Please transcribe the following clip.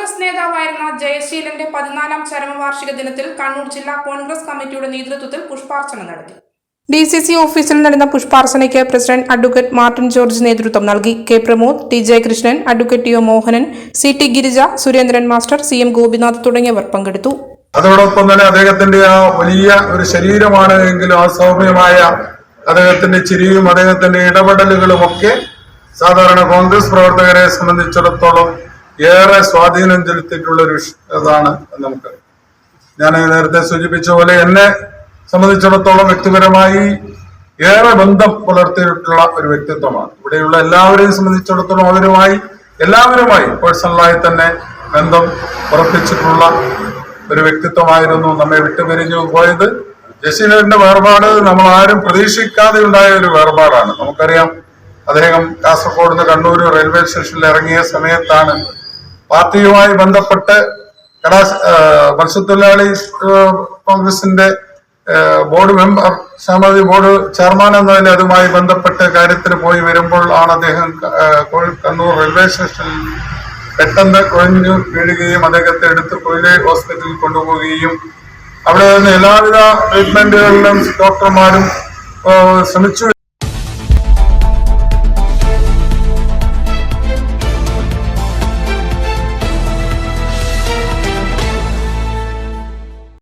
കോൺഗ്രസ് നേതാവായിരുന്ന ജയശീലന്റെ പതിനാലാം ചരമവാർഷിക ദിനത്തിൽ കണ്ണൂർ ജില്ലാ കോൺഗ്രസ് കമ്മിറ്റിയുടെ നേതൃത്വത്തിൽ പുഷ്പാർച്ചന നടത്തി. ഡി സി സി ഓഫീസിൽ നടന്ന പുഷ്പാർച്ചനയ്ക്ക് പ്രസിഡന്റ് അഡ്വക്കേറ്റ് മാർട്ടിൻ ജോർജ് നേതൃത്വം നൽകി. K Pramod T Jayakrishnan advocate T O Mohanan C T Girija Surendran master C M Gopinath തുടങ്ങിയവർ പങ്കെടുത്തു. അതോടൊപ്പം തന്നെ അദ്ദേഹത്തിന്റെ ആ വലിയ ഒരു ശരീരമാണ് എങ്കിലും ആ സൗമ്യമായ അദ്ദേഹത്തിന്റെ ചിരിയും അദ്ദേഹത്തിന്റെ ഇടപെടലുകളും ഒക്കെ സാധാരണ കോൺഗ്രസ് പ്രവർത്തകരെ സംബന്ധിച്ചിടത്തോളം ഏറെ സ്വാധീനം ചെലുത്തിയിട്ടുള്ള ഒരു ഇതാണ് നമുക്ക്. ഞാൻ നേരത്തെ സൂചിപ്പിച്ച പോലെ എന്നെ സംബന്ധിച്ചിടത്തോളം വ്യക്തിപരമായി ഏറെ ബന്ധം പുലർത്തിയിട്ടുള്ള ഒരു വ്യക്തിത്വമാണ്. ഇവിടെയുള്ള എല്ലാവരെയും സംബന്ധിച്ചിടത്തോളം അവരുമായി എല്ലാവരുമായി പേഴ്സണലായി തന്നെ ബന്ധം ഉറപ്പിച്ചിട്ടുള്ള ഒരു വ്യക്തിത്വമായിരുന്നു നമ്മെ വിട്ടുപിരിഞ്ഞു പോയത്. ജസീലിന്റെ വേർപാട് നമ്മൾ ആരും പ്രതീക്ഷിക്കാതെ ഉണ്ടായ ഒരു വേർപാടാണ്. നമുക്കറിയാം അദ്ദേഹം കാസർഗോഡ് നിന്ന് കണ്ണൂർ റെയിൽവേ സ്റ്റേഷനിൽ ഇറങ്ങിയ സമയത്താണ് പാർട്ടിയുമായി ബന്ധപ്പെട്ട് കടാ മത്സ്യത്തൊഴിലാളി കോൺഗ്രസിന്റെ ബോർഡ് മെമ്പർ സമിതി ബോർഡ് ചെയർമാൻ എന്നതിൽ അതുമായി ബന്ധപ്പെട്ട് കാര്യത്തിന് പോയി വരുമ്പോൾ ആണ് അദ്ദേഹം കണ്ണൂർ റെയിൽവേ സ്റ്റേഷനിൽ പെട്ടെന്ന് കുഴഞ്ഞു വീഴുകയും അദ്ദേഹത്തെ എടുത്ത് കൊയിലെ ഹോസ്പിറ്റലിൽ കൊണ്ടുപോവുകയും അവിടെ നിന്ന് എല്ലാവിധ ട്രീറ്റ്മെന്റുകളിലും ഡോക്ടർമാരും ശ്രമിച്ചു